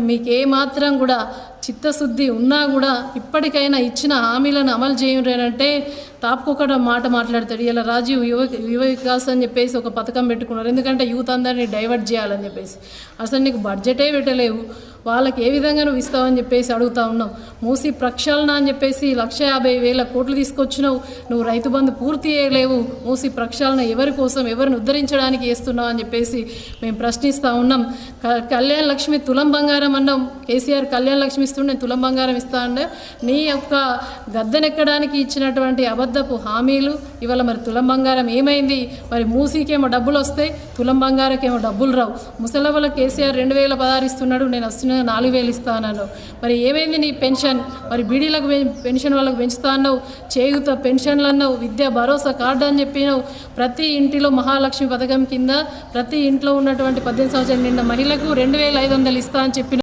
మీకు ఏమాత్రం కూడా చిత్తశుద్ధి ఉన్నా కూడా ఇప్పటికైనా ఇచ్చిన హామీలను అమలు చేయరంటే తాపుకొకట మాట మాట్లాడతాడు. ఇలా రాజీవ్ యువ యువ వికాస్ అని చెప్పేసి ఒక పథకం పెట్టుకున్నారు. ఎందుకంటే యూత్ అందరినీ డైవర్ట్ చేయాలని చెప్పేసి. అసలు నీకు బడ్జెటే పెట్టలేవు. వాళ్ళకి ఏ విధంగా నువ్వు ఇస్తావని చెప్పేసి అడుగుతా ఉన్నావు? మూసి ప్రక్షాళన అని చెప్పేసి లక్ష యాభై వేల కోట్లు తీసుకొచ్చినావు. నువ్వు రైతు బంధు పూర్తి చేయలేవు. మూసి ప్రక్షాళన ఎవరి కోసం ఎవరిని ఉద్ధరించడానికి వేస్తున్నావు అని చెప్పేసి మేము ప్రశ్నిస్తూ ఉన్నాం. క- కళ్యాణ్ లక్ష్మి తులం బంగారం అన్నాం. కేసీఆర్ కళ్యాణ్ లక్ష్మి ఇస్తుండే తులం బంగారం ఇస్తా అంటే నీ యొక్క గద్దెనెక్కడానికి ఇచ్చినటువంటి అబద్ధపు హామీలు ఇవాళ మరి తులం బంగారం ఏమైంది? మరి మూసీకేమో డబ్బులు వస్తాయి తులం బంగారకేమో డబ్బులు రావు. ముసలవల కేసీఆర్ రెండు వేల పదహారు ఇస్తున్నాడు నేను వస్తున్న నాలుగు వేలు ఇస్తానన్నాను మరి ఏమైంది నీ పెన్షన్? మరి బీడీలకు పెన్షన్ వాళ్ళకు పెంచుతా అన్నావు. చేయుత పెన్షన్లు అన్నావు విద్యా భరోసా కార్డు అని చెప్పినావు. ప్రతి ఇంటిలో మహాలక్ష్మి పథకం కింద ప్రతి ఇంట్లో ఉన్నటువంటి పద్దెనిమిది సంవత్సరాలు నిండా మహిళకు రెండు వేల ఐదు వందలు ఇస్తా అని చెప్పిన